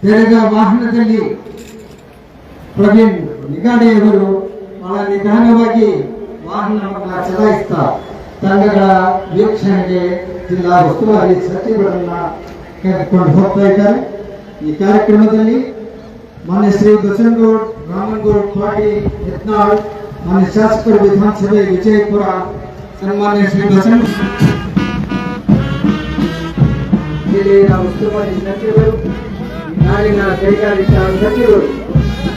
ತೆರೆದ ವಾಹನದಲ್ಲಿ ಪ್ರವೀಣ್ ನಿಗಾಡೆಯವರು ಬಹಳ ನಿಧಾನವಾಗಿ ವಾಹನವನ್ನು ಚಲಾಯಿಸ್ತಾ ತಂಡಗಳ ವೀಕ್ಷಣೆಗೆ ಜಿಲ್ಲಾ ಉಸ್ತುವಾರಿ ಸಚಿವರನ್ನ ಕರೆದುಕೊಂಡು ಹೋಗ್ತಾ ಇದ್ದಾರೆ ಈ ಕಾರ್ಯಕ್ರಮದಲ್ಲಿ ಮಾನ್ಯ ಶ್ರೀ ಬಸನಗೌಡ್ ರಾಮನಗೌಡ್ ಪಾಟೀಲ್ ಯತ್ನಾಳ್ ಮಾನ್ಯ ಶಾಸಕರು ವಿಧಾನಸಭೆ ವಿಜಯಪುರ ಸನ್ಮಾನ್ಯ ಶ್ರೀ ಬಸನ ಜಿಲ್ಲೆಯ ಉಸ್ತುವಾರಿ ಸಚಿವರು ನಾಡಿನ ಕೈಗಾರಿಕಾ ಸಚಿವರು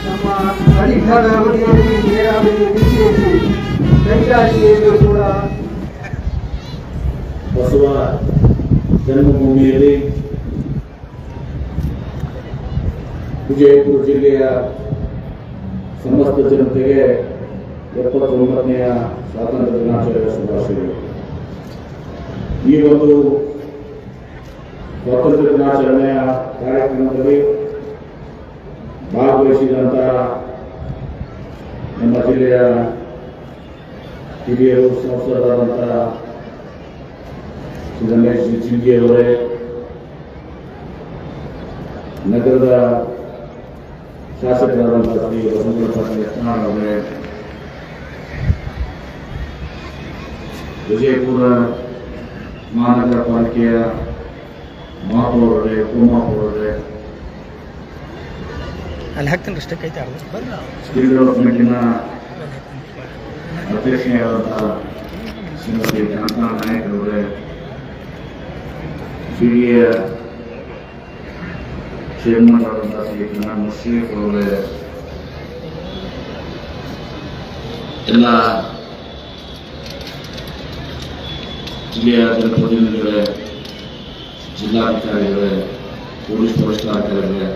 ನಮ್ಮ ಅಧಿಕಾರ ಅವಧಿಯಲ್ಲಿ ನೀರಾವರಿ ವಿಶೇಷಿ ಕೈಗಾರಿಕೆಯನ್ನು ಕೂಡ ಬಸವ ಜನ್ಮಭೂಮಿಯಲ್ಲಿ ವಿಜಯಪುರ ಜಿಲ್ಲೆಯ ಸಮಸ್ತ ಜನತೆಗೆ ಎಪ್ಪತ್ತೊಂಬತ್ತನೆಯ ಸ್ವಾತಂತ್ರ್ಯ ದಿನಾಚರಣೆಯ ಶುಭಾಶಯಗಳು. ಈ ಒಂದು ಸ್ವಾತಂತ್ರ್ಯ ದಿನಾಚರಣೆಯ ಕಾರ್ಯಕ್ರಮದಲ್ಲಿ ಭಾಗವಹಿಸಿದಂತಹ ನಮ್ಮ ಜಿಲ್ಲೆಯ ಹಿರಿಯರು, ಸಂಸದರಾದಂತಹ ಶ್ರೀ ರಮೇಶ್ ಚಿಂಗಿಯವರೇ ನಗರದ ಶಾಸಕರಾದಂತಹ ಶ್ರೀ ಪಾಟೀಲ್ ಯತ್ನಾಳ್ ವಿಜಯಪುರ ಮಹಾನಗರ ಪಾಲಿಕೆಯ ಮಹಾಪೌರರೇ ಉಪಮಹಾಪೌರರೇ ಅಲ್ಲಿ ಹಾಕ್ತೀನಿ ಅಷ್ಟೇ ಕೈತೆ ಅರ್ಧ ಬರ್ರಿ ಸ್ಕಿಲ್ ಡೆವಲಪ್ಮೆಂಟಿನ ಅಧ್ಯಕ್ಷೆಯಾದಂತಹ ಶ್ರೀಮತಿ ಕಾಂತಾ ನಾಯಕ್ ಅವರೇ ಹಿರಿಯ ಚೇರ್ಮನ್ ಆದಂತಹ ಶ್ರೀ ಕನ್ನಡ ಮುಶ್ರೀಫ್ ಅವರೇ ಎಲ್ಲ ಜಿಲ್ಲೆಯ ಜನಪ್ರತಿನಿಧಿಗಳೇ ಜಿಲ್ಲಾಧಿಕಾರಿಗಳೇ ಪೊಲೀಸ್ ವರಿಷ್ಠಾಧಿಕಾರಿಗಳೇ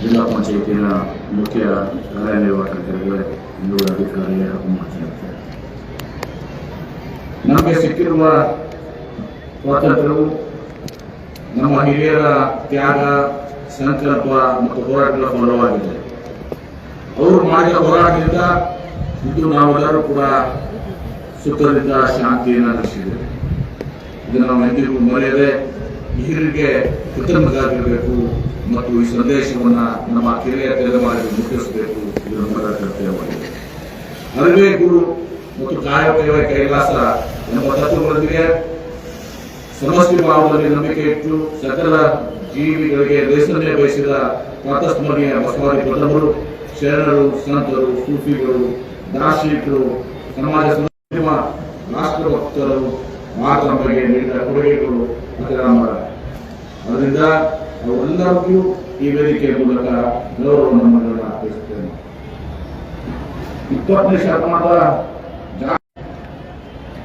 ಜಿಲ್ಲಾ ಪಂಚಾಯತಿನ ಮುಖ್ಯ ಕಾರ್ಯನಿರ್ವಾಹಕರಿಗೆ ಅಧಿಕಾರಿಗಳೇ ಹಾಗೂ ಉಪಮುಖ್ಯಮಂತ್ರಿ ನಮಗೆ ಸಿಕ್ಕಿರುವ ಸ್ವಾತಂತ್ರ್ಯವು ನಮ್ಮ ಹಿರಿಯರ ತ್ಯಾಗ ಸಂಕಲ್ಪ ಮತ್ತು ಹೋರಾಟಗಳ ಫಲವಾಗಿದೆ ಅವರು ಮಾಡಿದ ಹೋರಾಟದಿಂದ ಇಂದು ನಾವೆಲ್ಲರೂ ಕೂಡ ಸುಖದಿಂದ ಶಾಂತಿಯನ್ನು ರಕ್ಷಿದ್ದೇವೆ ಇದನ್ನು ನಾವು ಎಂದಿಗೂ ಮರೆಯದೆ ಹಿರಿಯರಿಗೆ ಕೃತಜ್ಞರಾಗಿರಬೇಕು ಮತ್ತು ಈ ಸಂದೇಶವನ್ನು ನಮ್ಮ ಕಿರಿಯ ತಲೆಮಾರಿಗೆ ಮುಟ್ಟಿಸಬೇಕು ಇದು ನಮ್ಮರ ಕರ್ತವ್ಯವಾಗಿದೆ ಅರಿವೇ ಗುರು ಮತ್ತು ಕಾಯಕವೇ ಕೈಲಾಸ ಎಂಬ ತತ್ವಗಳೊಂದಿಗೆ ಸಮಸ್ತಿ ಭಾವದಲ್ಲಿ ನಂಬಿಕೆ ಇಟ್ಟು ಸಕಲ ಜೀವಿಗಳಿಗೆ ದೇಶನ್ನೇ ಬಯಸಿದ ಪ್ರಾತಸ್ಮರಣೀಯ ಬಸವಾದಿ ಪ್ರಥಮರು ಶರಣರು, ಸಂತರು, ಸೂಫಿಗಳು ದಾರ್ಶನಿಕರು ಸಮಾಜ ರಾಷ್ಟ್ರ ರಾಷ್ಟ್ರಭಕ್ತರು ಮಾತಂಬರಿಗೆ ನೀಡಿದ ಕೊಡುಗೆಗಳು ಅಜರಾಮರ ಅದರಿಂದ ಅವೆಲ್ಲರಿಗೂ ಈ ವೇದಿಕೆಯ ಮೂಲಕ ಗೌರವವನ್ನು ಅರ್ಪಿಸುತ್ತೇನೆ ಇಪ್ಪತ್ತನೇ ಶತಮಾನದ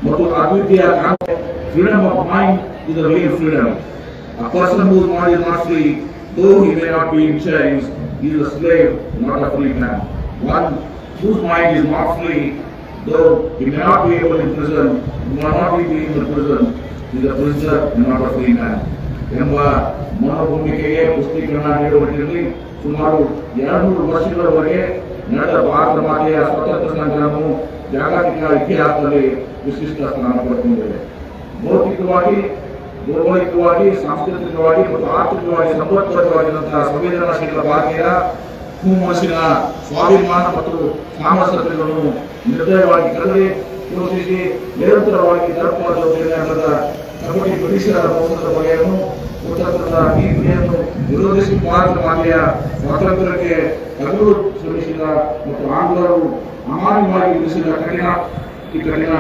ಮತ್ತು ಅಭಿವೃದ್ಧಿಯ freedom of mind is the real freedom. A person whose mind is not free, though he may not be in chains, is a slave, not a free man. One whose mind is not free, though he may not be able in prison, may not be in the prison, he is a prisoner, not a free man. ಎಂಬ ಮನೋಭೂಮಿಕೆಗೆ ಪುಷ್ಟೀಕರಣ ನೀಡುವ ಸುಮಾರು ಎರಡು ನೂರು ವರ್ಷಗಳವರೆಗೆ ನಡೆದ ಭಾರತ ಮಾತೆಯ ಸ್ವತಂತ್ರ ಸಂಗ್ರಾಮವು ಜಾಗತಿಕ ಇತಿಹಾಸದಲ್ಲಿ ವಿಶಿಷ್ಟ ಸ್ಥಾನ ಪಡೆದುಕೊಂಡಿದೆ ಭೌತಿಕವಾಗಿ ಭೌಗೋಳಿಕವಾಗಿ ಸಾಂಸ್ಕೃತಿಕವಾಗಿ ಮತ್ತು ಆರ್ಥಿಕವಾಗಿ ಸಂಪತ್ಭರಿತವಾಗಿರುವಂತಹ ಸಂವೇದನಾಶೀಲ ಭಾರತೀಯರ ಹುಮ್ಮಸ್ಸಿನ ಸ್ವಾಭಿಮಾನ ಮತ್ತು ಸಾಮರ್ಥ್ಯಗಳನ್ನು ನಿರ್ದಯವಾಗಿ ಕರೆದೇ ಪೋಷಿಸಿ ನಿರಂತರವಾಗಿ ಧರ್ಮದ ನಿರ್ಣಯದ ಕಬಡ್ಡಿ ಬ್ರಿಟಿಷರ ಮೋಸದ ಬಗೆಯನ್ನು ಉತ್ತರದ ನೀತಿಯನ್ನು ವಿರೋಧಿಸಿ ಭಾರತ ಮಾತೆಯ ಸ್ವಾತಂತ್ರ್ಯಕ್ಕೆ ಹಗಲು ಶ್ರಮಿಸಿದ ಮತ್ತು ಆಂಗ್ಲರು ಅಮಾನ್ಯವಾಗಿ ವಿಧಿಸಿದ ಕಠಿಣ ಈ ಕಠಿಣ